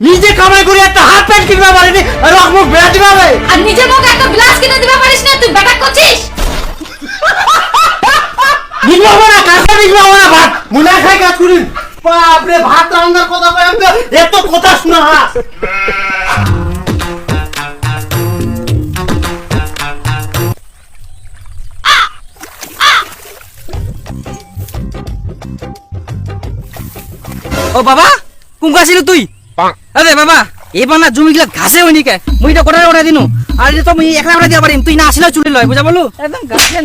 নিজে কামাই করে একটা হাফ প্যান্ট কিনতে পারিনি আর মুখ বেড়াতে পারবে আর নিজের মুখে একটা গ্লাস কিনে দিবা পারিস না তুই বেটা করছিস? বিকবাবো না কাঁচা বিকবাবো না ভাত? মুনা খাই কাজ করিন বাপরে ভাত রান্নার কথা কয় আমাকে? এত কথা শোনা। ও বাবা কোন ছিল তুই? আরে বাবা এবার না জমি গিলা ঘাসে হয়নি কে? মুই তো কোটারে ওটা দিনু? আর এটা তো মুই একলা ওটা দিয়া পারিম তুই না আসলে চুরি লয় বুঝা বলু একদম ঘাসে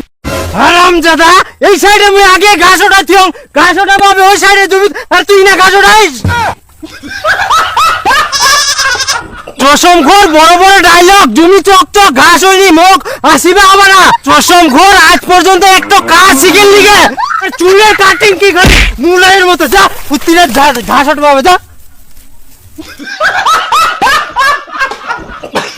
হারাম দাদা এই সাইডে মুই আগে ঘাস ওটা থিয়ং ঘাস ওটা পাবে ওই সাইডে জমি আর তুই না ঘাস ওঠাইস চশম ঘোর বড় বড় ডায়লগ জমি চক চক ঘাস হইনি মুখ আসিবে আবার না। চশম ঘোর আজ পর্যন্ত একটা কাজ শিখেন লিগে আর চুলের কাটিং কি করে? মুলাইয়ের মতো যা উত্তিরের ঘাস ওটা পাবে যা। শালা বেটা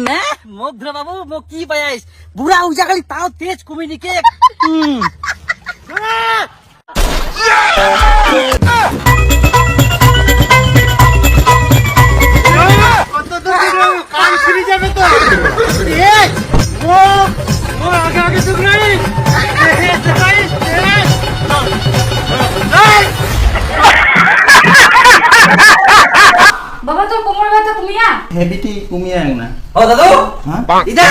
না মধ্র বাবু মো কি পাইস বুড়া উজা খালি তাও তেজ কমিনি বাবা তোর কোমর ব্যথা কমিয়া? হেবিটি কমিয়ে না। ও দাদু? হ্যাঁ? ইদা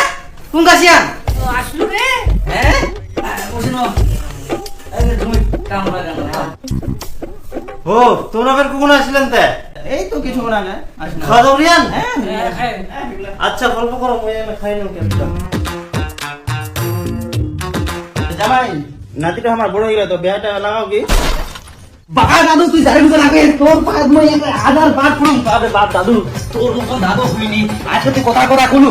কোন কাছিয়ান ও আসলো রে। হ্যাঁ? আরে তুমি ও আসলেন তে? এই তো কিছুক্ষণ আগে আসলাম। খাওয়া দাওয়া নিয়ান হ্যাঁ আচ্ছা গল্প করো মই আমি খাই নেব কেমন? জামাই নাতিটা আমার বড় হয়ে গেল তো বিয়াটা লাগাও কি? বাবা দাদু তুই জানি তো লাগে তোর পাঁচ মই হাজার বার বাপ দাদু তোর মতো দাদু আজকে তুই কথা কথা কলু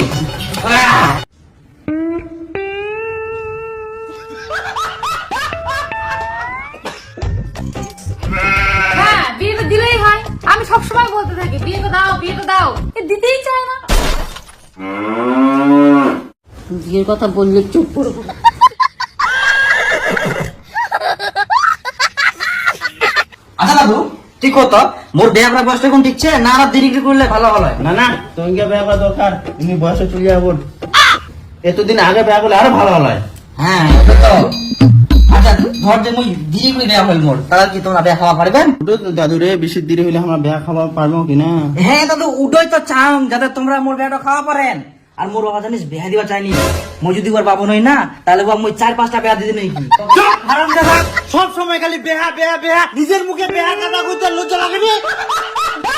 হ্যাঁ বিয়ে তো দিলেই হয়। আমি সবসময় বলতে থাকি বিয়ে তো দাও বিয়ে তো দাও। দিতেই চায় না। বিয়ের কথা বললে চুপ করব। দাদু তুই কত মোর করার বয়সটা কোন ঠিকছে না আর দেরি করে করলে ভালো হয় না না বিয়া করা দরকার। তুমি বয়সে চলে যাব এতদিন আগে বিয়া করলে আরও ভালো হলো হ্যাঁ আচ্ছা ধর যে মুই দেরি করে বিয়া হইল মোর তাহলে কি তোমরা বিয়া খাওয়া পারবেন দাদু রে বেশি দেরি হইলে আমরা বিয়া খাওয়া পারব কি না হ্যাঁ দাদু উডই তো চাও যাতে তোমরা মোর বিয়াটা খাওয়া পারেন। আর মোর বাবা জানিস বিয়া দিবা চাইনি। মই যদি ওর বাবু নই না তাহলে বাবা মই চার পাঁচটা বিয়া দিদি নাকি? হারাম দাদা সব সময় খালি বেহা বেহা বেহা নিজের মুখে বেহা কথা কইতে লজ্জা লাগে নি?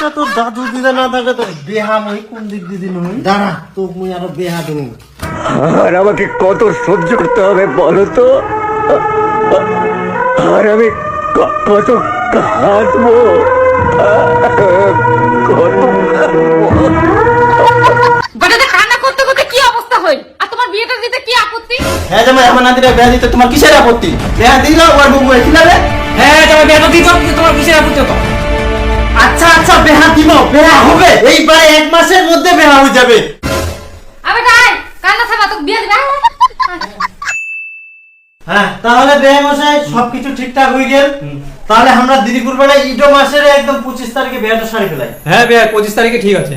তা তোর দাদু দিদা না থাকে তোর বেহা মই কোন দিক দিদি নই দাঁড়া তো মুই আরও বেহা দেবো আর আমাকে কত সহ্য করতে হবে বলো তো? আর আমি কত কাঁদবো? কত কাঁদবো? হ্যাঁ জামাই আমার নাতিটা বিয়া দিতে তোমার কিসের আপত্তি? বিয়া দিল ওর বউ খিলাবে হ্যাঁ তোমার বিয়াটা দিত তোমার কিসের আপত্তি তো? আচ্ছা আচ্ছা বেহা দিব বেহা হবে। এইবার এক মাসের মধ্যে বেহা হয়ে যাবে। আবে তাই কান্না থাকা তোকে বিয়ে দিবে? হ্যাঁ তাহলে বেহে মশাই সবকিছু ঠিকঠাক হয়ে গেল। তাহলে আমরা দিদি কুরবানি ইটো মাসের একদম পঁচিশ তারিখে বেহাটা সারি ফেলাই। হ্যাঁ ভাইয়া পঁচিশ তারিখে ঠিক আছে।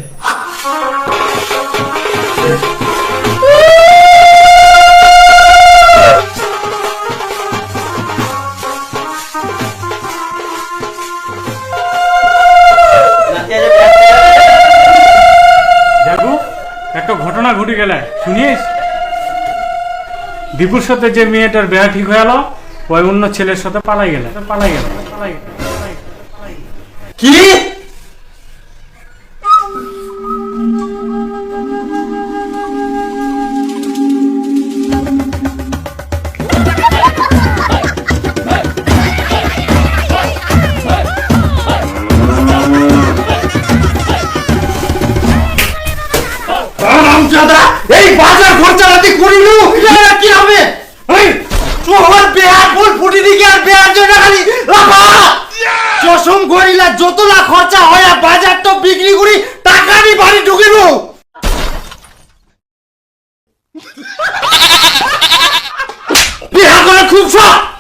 একটা ঘটনা ঘটে গেলে, শুনিস? দীপুর সাথে যে মেয়েটার বেয়া ঠিক হয়ে গেলো ওই অন্য ছেলের সাথে পালাই গেলে, পালাই গেল পালাই গেল। কি? চশম গরিলা যতলা খরচা হয় বাজার তো বিক্রি করি, টাকা আমি বাড়ি ঢুকিব। বিহা করে খুব শখ।